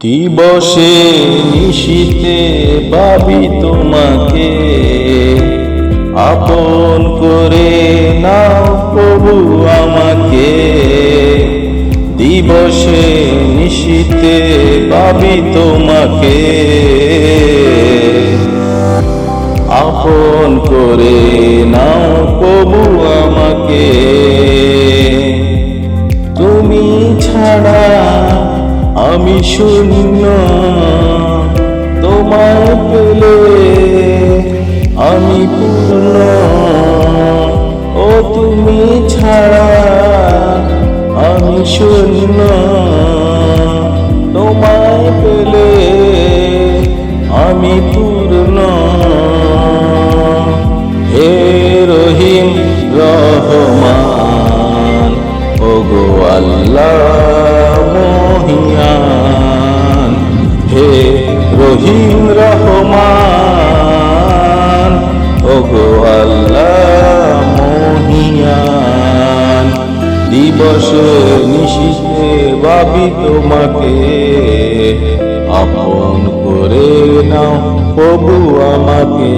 দিবসে নিশীতে ভাবি তোমাকে। আপন করে নাও প্রভু আমাকে। দিবসে নিশীতে ভাবি তোমাকে। আপন করে নাও আমি শূন্য, তোমায় পেলে আমি পূর্ণ। ও তুমি ছাড়া আমি শূন্য, তোমায় পেলে আমি পূর্ণ। হে রহিম রহমান, ওগো আল্লাহ। ওগো আল্লাহ মহিয়ান দিবসে নিশিষে ভাবি তোমাকে। আপন করে নাও প্রভু আমাকে।